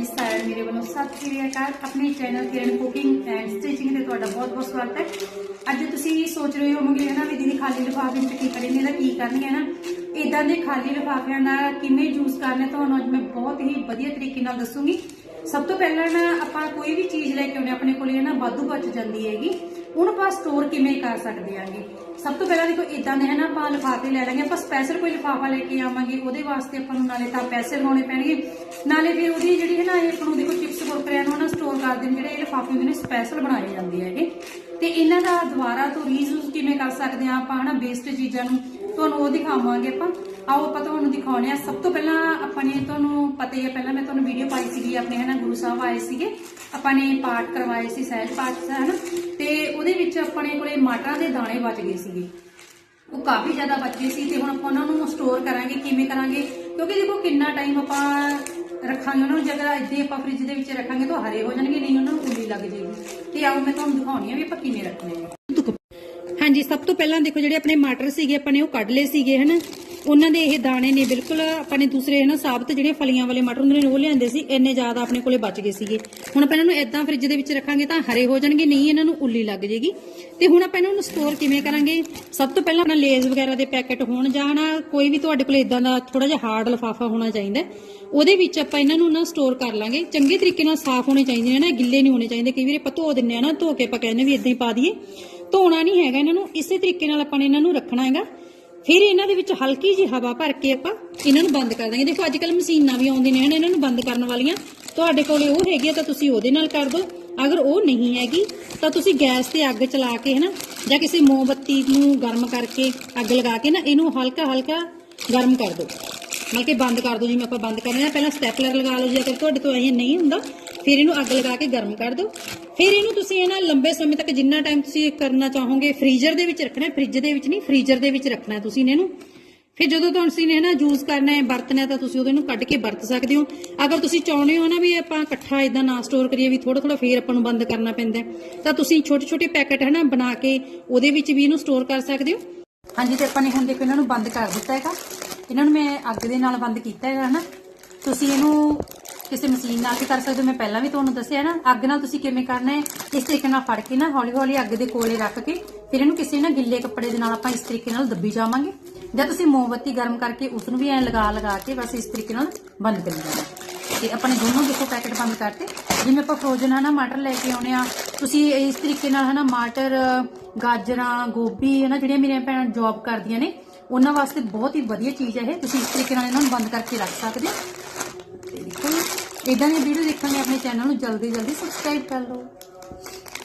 ਜੀ ਸਾਰਿਆਂ ਮੇਰੇ ਵੱਲੋਂ ਸਤਿ ਸ਼੍ਰੀ ਅਕਾਲ। ਆਪਣੇ channel Kiran cooking and stitching ਤੇ ਤੁਹਾਡਾ ਬਹੁਤ-ਬਹੁਤ ਸਵਾਗਤ ਹੈ। ਅੱਜ ਤੁਸੀਂ ਸੋਚ ਰਹੇ ਹੋਵੋਗੇ ਨਾ ਵੀ ਦੀਦੀ ਖਾਲੀ ਲਿਫਾਫੇ ਵਿੱਚ ਕੀ ਕਰਨਗੇ ਇਹਦਾ ਕੀ ਕਰਨਗੇ ਨਾ ਇਦਾਂ ਦੇ ਖਾਲੀ ਲਿਫਾਫਿਆਂ ਦਾ ਕਿਵੇਂ ਯੂਜ਼ ਕਰਨਾ ਤੁਹਾਨੂੰ ਅੱਜ ਮੈਂ ਬਹੁਤ ਹੀ ਵਧੀਆ ਤਰੀਕੇ ਨਾਲ ਦੱਸੂਗੀ। ਸਭ ਤੋਂ ਪਹਿਲਾਂ ਨਾ ਆਪਾਂ ਕੋਈ ਵੀ ਚੀਜ਼ ਲੈ ਕੇ ਆਉਣੇ ਆਪਣੇ ਕੋਲੇ ਨਾ ਵਾਧੂ ਬਚ ਜਾਂਦੀ ਹੈਗੀ। ਉਹਨੂੰ ਆਪਾਂ ਸਟੋਰ ਕਿਵੇਂ ਕਰ ਸਕਦੇ ਆਂਗੇ ਸਭ ਤੋਂ ਪਹਿਲਾਂ ਦੇਖੋ ਇਦਾਂ ਦੇ ਹੈ ਨਾ ਆਪਾਂ ਲਿਫਾਫੇ ਲੈ ਲਾਂਗੇ। ਆਪਾਂ ਸਪੈਸ਼ਲ ਕੋਈ ਲਿਫਾਫਾ ਲੈ ਕੇ ਆਵਾਂਗੇ, ਉਹਦੇ ਵਾਸਤੇ ਆਪਾਂ ਨੂੰ ਨਾਲੇ ਤਾਂ ਪੈਸੇ ਲਾਉਣੇ ਪੈਣਗੇ। ਨਾਲੇ ਫਿਰ ਉਹਦੀ ਜਿਹੜੀ ਹੈ ਨਾ ਇਹ ਆਪਾਂ ਨੂੰ ਦੇਖੋ ਚਿਪਸ ਕੁਰਕਰਿਆਂ ਨੂੰ ਨਾ ਸਟੋਰ ਕਰਦੇ ਨੇ ਜਿਹੜੇ ਇਹ ਲਿਫਾਫੇ ਹੁੰਦੇ ਨੇ ਸਪੈਸ਼ਲ ਬਣਾਏ ਜਾਂਦੇ ਹੈਗੇ। ਤੇ ਇਹਨਾਂ ਦਾ ਦੁਬਾਰਾ ਤੋਂ ਰੀਯੂਜ਼ ਕਿਵੇਂ ਕਰ ਸਕਦੇ ਆ ਆਪਾਂ, ਹਨਾ ਵੇਸਟ ਚੀਜ਼ਾਂ ਨੂੰ। ਤੁਹਾਨੂੰ ਉਹ ਦਿਖਾਵਾਂਗੇ ਆਪਾਂ। ਆਓ ਆਪਾਂ ਤੁਹਾਨੂੰ ਦਿਖਾਉਣੇ ਆ ਸਭ ਤੋਂ ਪਹਿਲਾਂ ਆਪਾਂ ਨੇ ਤੁਹਾਨੂੰ ਪਤਾ ਹੀ ਹੈ, ਪਹਿਲਾਂ ਮੈਂ ਤੁਹਾਨੂੰ ਵੀਡੀਓ ਪਾਈ ਸੀਗੀ, ਆਪਣੇ, ਹਨਾ, ਗੁਰੂ ਸਾਹਿਬ ਆਏ ਸੀਗੇ। ਆਪਾਂ ਨੇ ਪਾਠ ਕਰਵਾਏ ਸੀ, ਸਹਿਜ ਪਾਠ ਦਾ ਹਨਾ। ਤੇ ਉਹਦੇ ਵਿੱਚ ਆਪਣੇ ਕੋਲੇ ਮਟਰਾਂ ਦੇ ਦਾਣੇ ਬਚ ਗਏ ਸੀਗੇ। ਉਹ ਕਾਫੀ ਜ਼ਿਆਦਾ ਬਚ ਗਏ ਸੀ ਤੇ ਹੁਣ ਆਪਾਂ ਉਹਨਾਂ ਨੂੰ ਸਟੋਰ ਕਰਾਂਗੇ, ਕਿਵੇਂ ਕਰਾਂਗੇ? ਕਿਉਂਕਿ ਦੇਖੋ ਕਿੰਨਾ ਟਾਈਮ ਆਪਾਂ ਰੱਖਾਂਗੇ ਉਹਨਾਂ ਨੂੰ ਜੇਕਰ ਇੱਦਾਂ ਹੀ ਆਪਾਂ ਫ੍ਰਿਜ ਦੇ ਵਿੱਚ ਰੱਖਾਂਗੇ ਤਾਂ ਹਰੇ ਹੋ ਜਾਣਗੇ, ਨਹੀਂ ਉਹਨਾਂ ਨੂੰ ਉੱਲੀ ਲੱਗ ਜਾਏਗੀ। ਤੇ ਆਓ ਮੈਂ ਤੁਹਾਨੂੰ ਦਿਖਾਉਣੀ ਆ ਵੀ ਆਪਾਂ ਕਿਵੇਂ ਰੱਖਣੇ ਆ। ਹਾਂਜੀ, ਸਭ ਤੋਂ ਪਹਿਲਾਂ ਦੇਖੋ ਜਿਹੜੇ ਆਪਣੇ ਮਟਰ ਸੀਗੇ, ਆਪਾਂ ਨੇ ਉਹ ਕੱਢ ਲਏ ਸੀਗੇ, ਹਨਾ? ਉਹਨਾਂ ਦੇ ਇਹ ਦਾਣੇ ਨੇ ਬਿਲਕੁਲ ਆਪਾਂ ਨੇ ਦੂਸਰੇ ਨਾ ਸਾਬਤ ਜਿਹੜੇ ਫਲੀਆਂ ਵਾਲੇ ਮਟਰ ਹੁੰਦੇ ਨੇ ਉਹ ਲਿਆਂਦੇ ਸੀ, ਇੰਨੇ ਜ਼ਿਆਦਾ ਆਪਣੇ ਕੋਲੇ ਬਚ ਗਏ ਸੀਗੇ। ਹੁਣ ਆਪਾਂ ਇਹਨਾਂ ਨੂੰ ਇਦਾਂ ਫ੍ਰਿਜ ਦੇ ਵਿੱਚ ਰੱਖਾਂਗੇ ਤਾਂ ਹਰੇ ਹੋ ਜਾਣਗੇ, ਨਹੀਂ ਇਹਨਾਂ ਨੂੰ ਉੱਲੀ ਲੱਗ ਜੇਗੀ। ਤੇ ਹੁਣ ਆਪਾਂ ਇਹਨਾਂ ਨੂੰ ਸਟੋਰ ਕਿਵੇਂ ਕਰਾਂਗੇ? ਸਭ ਤੋਂ ਪਹਿਲਾਂ ਆਪਣਾ ਲੇਜ਼ ਵਗੈਰਾ ਦੇ ਪੈਕੇਟ ਹੋਣ ਜਾਂ ਹਨਾ ਕੋਈ ਵੀ ਤੁਹਾਡੇ ਕੋਲੇ ਇਦਾਂ ਦਾ ਥੋੜਾ ਜਿਹਾ ਹਾਰਡ ਲਫਾਫਾ ਹੋਣਾ ਚਾਹੀਦਾ ਉਹਦੇ ਵਿੱਚ ਆਪਾਂ ਇਹਨਾਂ ਨੂੰ ਨਾ ਸਟੋਰ ਕਰ ਲਾਂਗੇ। ਚੰਗੇ ਤਰੀਕੇ ਨਾਲ ਸਾਫ਼ ਹੋਣੇ ਚਾਹੀਦੇ ਨੇ ਨਾ, ਗਿੱਲੇ ਨਹੀਂ ਹੋਣੇ ਚਾਹੀਦੇ। ਕਈ ਵਾਰੀ ਆਪਾਂ ਧੋ ਦਿੰਨੇ ਆ ਨਾ, ਧੋ ਕੇ ਆਪਾਂ ਕਹਿੰਦੇ ਵੀ ਇਦਾਂ ਹੀ ਪਾ ਦਈਏ। ਧੋਣਾ ਨਹੀਂ ਹੈਗਾ ਇਹਨਾਂ ਨੂੰ, ਇਸੇ ਤਰੀਕੇ ਨਾਲ ਆਪਾਂ ਨੇ ਇਹਨਾਂ ਨੂੰ ਰੱਖਣਾ ਹੈਗਾ। ਫਿਰ ਇਹਨਾਂ ਦੇ ਵਿੱਚ ਹਲਕੀ ਜੀ ਹਵਾ ਭਰ ਕੇ ਆਪਾਂ ਇਹਨਾਂ ਨੂੰ ਬੰਦ ਕਰ ਦਾਂਗੇ। ਦੇਖੋ ਅੱਜ ਕੱਲ ਮਸ਼ੀਨਾਂ ਵੀ ਆਉਂਦੀਆਂ ਨੇ ਹਨਾ ਇਹਨਾਂ ਨੂੰ ਬੰਦ ਕਰਨ ਵਾਲੀਆਂ। ਤੁਹਾਡੇ ਕੋਲੇ ਉਹ ਹੈਗੀ ਆ, ਤਾਂ ਤੁਸੀਂ ਉਹਦੇ ਨਾਲ ਕਰ ਦਿਓ। ਅਗਰ ਉਹ ਨਹੀਂ ਹੈਗੀ, ਤਾਂ ਤੁਸੀਂ ਗੈਸ ਤੇ ਅੱਗ ਚਲਾ ਕੇ, ਹਨਾ, ਜਾਂ ਕਿਸੇ ਮੋਮਬੱਤੀ ਨੂੰ ਗਰਮ ਕਰਕੇ ਅੱਗ ਲਗਾ ਕੇ ਨਾ, ਇਹਨੂੰ ਹਲਕਾ ਹਲਕਾ ਗਰਮ ਕਰ ਦਿਓ। ਮਤਲਬ ਕਿ ਬੰਦ ਕਰ ਦਿਓ, ਜਿਵੇਂ ਆਪਾਂ ਬੰਦ ਕਰਨੇ ਆ ਪਹਿਲਾਂ ਸਟੈਪਲਰ ਲਗਾ ਲਓ, ਜੇ ਅਗਰ ਤੁਹਾਡੇ ਤੋਂ ਇਹ ਨਹੀਂ ਹੁੰਦਾ, ਫਿਰ ਇਹਨੂੰ ਅੱਗ ਲਗਾ ਕੇ ਗਰਮ ਕਰ ਦਿਓ। ਫਿਰ ਇਹਨੂੰ ਤੁਸੀਂ ਇਹਨਾਂ ਲੰਬੇ ਸਮੇਂ ਤੱਕ ਜਿੰਨਾ ਟਾਈਮ ਤੁਸੀਂ ਕਰਨਾ ਚਾਹੋਗੇ ਫ੍ਰੀਜ਼ਰ ਦੇ ਵਿੱਚ ਰੱਖਣਾ ਫ੍ਰਿਜ ਦੇ ਵਿੱਚ ਨਹੀਂ ਫ੍ਰੀਜ਼ਰ ਦੇ ਵਿੱਚ ਰੱਖਣਾ ਹੈ ਤੁਸੀਂ ਇਹਨੂੰ। ਫਿਰ ਜਦੋਂ ਤੁਸੀਂ ਨੇ ਨਾ ਯੂਜ਼ ਕਰਨਾ ਹੈ, ਵਰਤਣਾ ਤਾਂ ਤੁਸੀਂ ਉਹਦੇ ਨੂੰ ਕੱਢ ਕੇ ਵਰਤ ਸਕਦੇ ਹੋ। ਅਗਰ ਤੁਸੀਂ ਚਾਹੁੰਦੇ ਹੋ ਨਾ ਵੀ ਆਪਾਂ ਇਕੱਠਾ ਇਦਾਂ ਨਾ ਸਟੋਰ ਕਰੀਏ ਵੀ ਥੋੜਾ ਥੋੜਾ ਫੇਰ ਆਪਾਂ ਨੂੰ ਬੰਦ ਕਰਨਾ ਪੈਂਦਾ ਤਾਂ ਤੁਸੀਂ ਛੋਟੇ ਛੋਟੇ ਪੈਕੇਟ ਹੈ ਨਾ ਬਣਾ ਕੇ ਉਹਦੇ ਵਿੱਚ ਵੀ ਇਹਨੂੰ ਸਟੋਰ ਕਰ ਸਕਦੇ ਹੋ। ਹਾਂਜੀ, ਤੇ ਆਪਾਂ ਨੇ ਹੁਣ ਦੇਖੋ ਇਹਨਾਂ ਨੂੰ ਬੰਦ ਕਰ ਦਿੱਤਾ ਹੈਗਾ। ਇਹਨਾਂ ਨੂੰ ਮੈਂ ਅੱਗ ਦੇ ਨਾਲ ਬੰਦ ਕੀਤਾ ਹੈਗਾ ਹਨਾ। ਤੁਸੀਂ ਇਹਨੂੰ ਕਿਸੇ ਮਸ਼ੀਨ ਨਾਲ ਵੀ ਕਰ ਸਕਦੇ ਹੋ। ਮੈਂ ਪਹਿਲਾਂ ਵੀ ਤੁਹਾਨੂੰ ਦੱਸਿਆ ਨਾ, ਅੱਗ ਨਾਲ ਤੁਸੀਂ ਕਿਵੇਂ ਕਰਨਾ ਹੈ, ਇਸ ਤਰੀਕੇ ਨਾਲ ਫੜ ਕੇ ਨਾ ਹੌਲੀ ਹੌਲੀ ਅੱਗ ਦੇ ਕੋਲੇ ਰੱਖ ਕੇ ਫਿਰ ਇਹਨੂੰ ਕਿਸੇ ਨਾ ਗਿੱਲੇ ਕੱਪੜੇ ਦੇ ਨਾਲ ਆਪਾਂ ਇਸ ਤਰੀਕੇ ਨਾਲ ਦੱਬੀ ਜਾਵਾਂਗੇ। ਜਾਂ ਤੁਸੀਂ ਮੋਮਬੱਤੀ ਗਰਮ ਕਰਕੇ ਉਸ ਨੂੰ ਵੀ ਐ ਲਗਾ ਲਗਾ ਕੇ ਬਸ ਇਸ ਤਰੀਕੇ ਨਾਲ ਬੰਦ ਕਰੀ ਜਾਣਾ। ਤੇ ਆਪਣੇ ਦੋਨੋਂ ਦੇਖੋ ਪੈਕੇਟ ਬੰਦ ਕਰਤੇ। ਜਿਵੇਂ ਆਪਾਂ ਫਰੋਜ਼ਨ ਹਨਾ ਮਟਰ ਲੈ ਕੇ ਆਉਨੇ ਆ, ਤੁਸੀਂ ਇਸ ਤਰੀਕੇ ਨਾਲ ਹਨਾ ਮਟਰ, ਗਾਜਰਾਂ, ਗੋਭੀ ਹਨਾ ਜਿਹੜੀਆਂ ਮੇਰੀਆਂ ਭੈਣਾਂ ਜੌਬ ਕਰਦੀਆਂ ਨੇ, ਉਹਨਾਂ ਵਾਸਤੇ ਬਹੁਤ ਹੀ ਵਧੀਆ ਚੀਜ਼ ਹੈ ਇਹ। ਤੁਸੀਂ ਇਸ ਤਰੀਕੇ ਨਾਲ ਇਹਨਾਂ ਨੂੰ ਬੰਦ ਕਰਕੇ ਰੱਖ ਸਕਦੇ ਹੋ। ਇਦਾਂ ਦੀ ਵੀਡੀਓ ਦੇਖਣ ਲਈ ਆਪਣੇ ਚੈਨਲ ਨੂੰ ਜਲਦੀ ਜਲਦੀ ਸਬਸਕ੍ਰਾਈਬ ਕਰ ਲਓ।